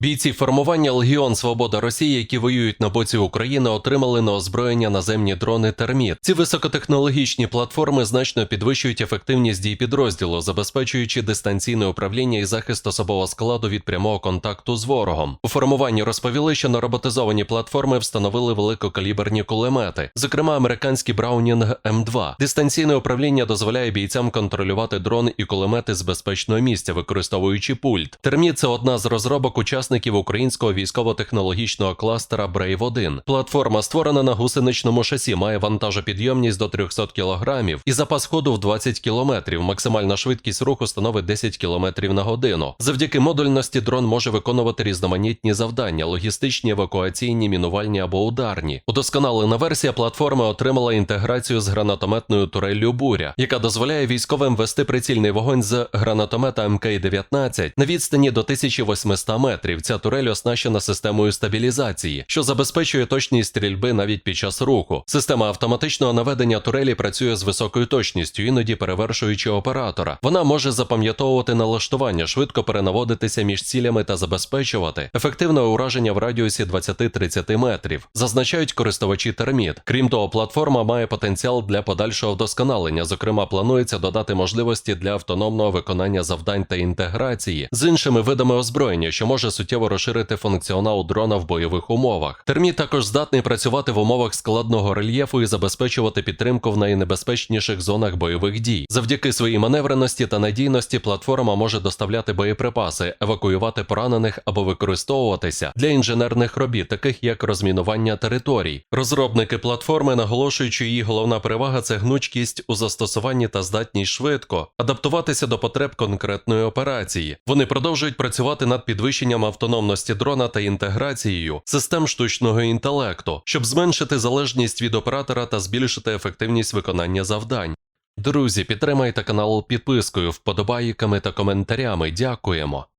Бійці формування Легіон Свобода Росії, які воюють на боці України, отримали на озброєння наземні дрони Терміт. Ці високотехнологічні платформи значно підвищують ефективність дій підрозділу, забезпечуючи дистанційне управління і захист особового складу від прямого контакту з ворогом. У формуванні розповіли, що на роботизовані платформи встановили великокаліберні кулемети, зокрема американський Браунінг М2. Дистанційне управління дозволяє бійцям контролювати дрон і кулемети з безпечного місця, використовуючи пульт. Терміт це одна з розробок учасників українського військово-технологічного кластера Brave 1 Платформа створена на гусеничному шасі, має вантажопідйомність до 300 кг і запас ходу в 20 км. Максимальна швидкість руху становить 10 км на годину. Завдяки модульності дрон може виконувати різноманітні завдання: логістичні, евакуаційні, мінувальні або ударні. Удосконалена версія платформи отримала інтеграцію з гранатометною туреллю Буря, яка дозволяє військовим вести прицільний вогонь з гранатомета МК-19 на відстані до 1800 метрів. Ця турель оснащена системою стабілізації, що забезпечує точність стрільби навіть під час руху. Система автоматичного наведення турелі працює з високою точністю, іноді перевершуючи оператора. Вона може запам'ятовувати налаштування, швидко перенаводитися між цілями та забезпечувати ефективне ураження в радіусі 20-30 метрів. Зазначають користувачі терміт. Крім того, платформа має потенціал для подальшого вдосконалення. Зокрема, планується додати можливості для автономного виконання завдань та інтеграції з іншими видами озброєння, що може суттєво розширити функціонал дрона в бойових умовах. Терміт також здатний працювати в умовах складного рельєфу і забезпечувати підтримку в найнебезпечніших зонах бойових дій. Завдяки своїй маневреності та надійності платформа може доставляти боєприпаси, евакуювати поранених або використовуватися для інженерних робіт, таких як розмінування територій. Розробники платформи наголошують, що її головна перевага це гнучкість у застосуванні та здатність швидко адаптуватися до потреб конкретної операції. Вони продовжують працювати над підвищенням автономності дрона та інтеграцією систем штучного інтелекту, щоб зменшити залежність від оператора та збільшити ефективність виконання завдань. Друзі, підтримайте канал підпискою, вподобайками та коментарями. Дякуємо.